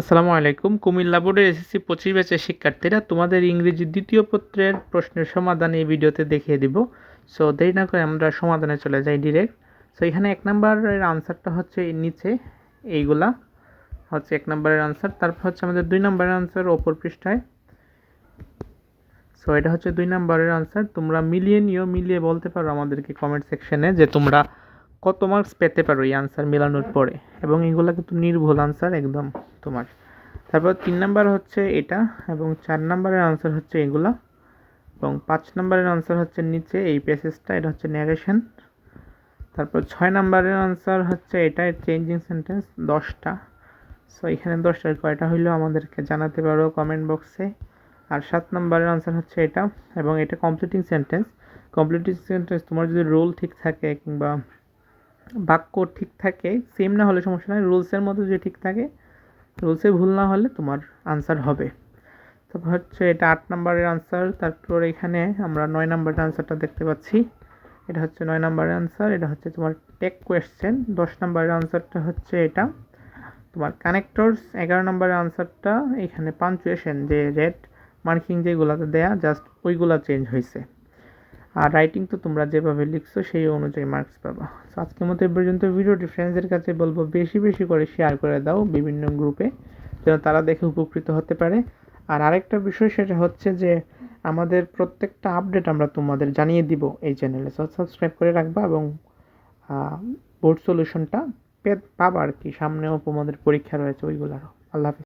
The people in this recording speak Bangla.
আসসালামু আলাইকুম। কুমিল্লা বোর্ডের এসএসসি পঁচিশ ব্যাচের শিক্ষার্থীরা তোমাদের ইংরেজি দ্বিতীয় পত্রের প্রশ্নের সমাধান এই ভিডিওতে দেখিয়ে দিব। সো দেরি না করে আমরা সমাধানে চলে যাই ডিরেক্ট সো এখানে এক নম্বরের আনসারটা হচ্ছে নিচে এইগুলা। হচ্ছে এক নম্বরের আনসার। তারপর হচ্ছে আমাদের দুই নম্বরের আনসার ওপর পৃষ্ঠায়। সো এটা হচ্ছে দুই নম্বরের আনসার। তোমরা মিলিয়ে নিও, মিলিয়ে বলতে পারো আমাদেরকে কমেন্ট সেকশনে যে তোমরা কত মার্কস পেতে পারো এই আনসার মেলানোর পরে? এবং এগুলো কিন্তু নির্ভুল আনসার একদম তোমার। তারপর তিন নাম্বার হচ্ছে এটা এবং চার নাম্বারের আনসার হচ্ছে এগুলা এবং পাঁচ নাম্বারের আনসার হচ্ছে নিচে এই প্যাসেজটা এটা হচ্ছে ন্যারেশন তারপর ছয় নাম্বারের আনসার হচ্ছে এটা চেঞ্জিং সেন্টেন্স দশটা। সো এখানে দশটার কয়টা হইলেও আমাদেরকে জানাতে পারো কমেন্ট বক্সে আর সাত নাম্বারের আনসার হচ্ছে এটা এবং এটা কমপ্লিটিং সেন্টেন্স কমপ্লিটিং সেন্টেন্স তোমার যদি রোল ঠিক থাকে কিংবা বাক্য ঠিক থাকে সেম না হলে সমস্যা নয় রুলসের মধ্যে যদি ঠিক থাকে রুলসে ভুল না হলে তোমার আনসার হবে। তারপর হচ্ছে এটা আট নাম্বারের আনসার তারপর এখানে আমরা নয় নাম্বারের আনসারটা দেখতে পাচ্ছি। এটা হচ্ছে নয় নাম্বারের আনসার এটা হচ্ছে তোমার টেক কোয়েশ্চেন দশ নাম্বারের আনসারটা হচ্ছে এটা। তোমার কানেক্টরস এগারো নাম্বারের আনসারটা এখানে পাঞ্চুয়েশন যে রেড মার্কিং যেগুলোতে দেয়া জাস্ট ওইগুলা চেঞ্জ হয়েছে আর রাইটিং তো তোমরা যেভাবে লিখছো সেই অনুযায়ী মার্কস পাবা। সো আজকের মতো এই পর্যন্ত ভিডিওটি ফ্রেন্ডসদের কাছে বলব বেশি বেশি করে শেয়ার করে দাও বিভিন্ন গ্রুপে যেন তারা দেখে উপকৃত হতে পারে। আর আরেকটা বিষয় সেটা হচ্ছে যে, আমাদের প্রত্যেকটা আপডেট আমরা তোমাদের জানিয়ে দিব এই চ্যানেলে সো সাবস্ক্রাইব করে রাখবা এবং বোর্ড সলিউশনটা পাবা আর কি। সামনেও তোমাদের পরীক্ষা রয়েছে ওইগুলারও। আল্লাহ হাফিজ।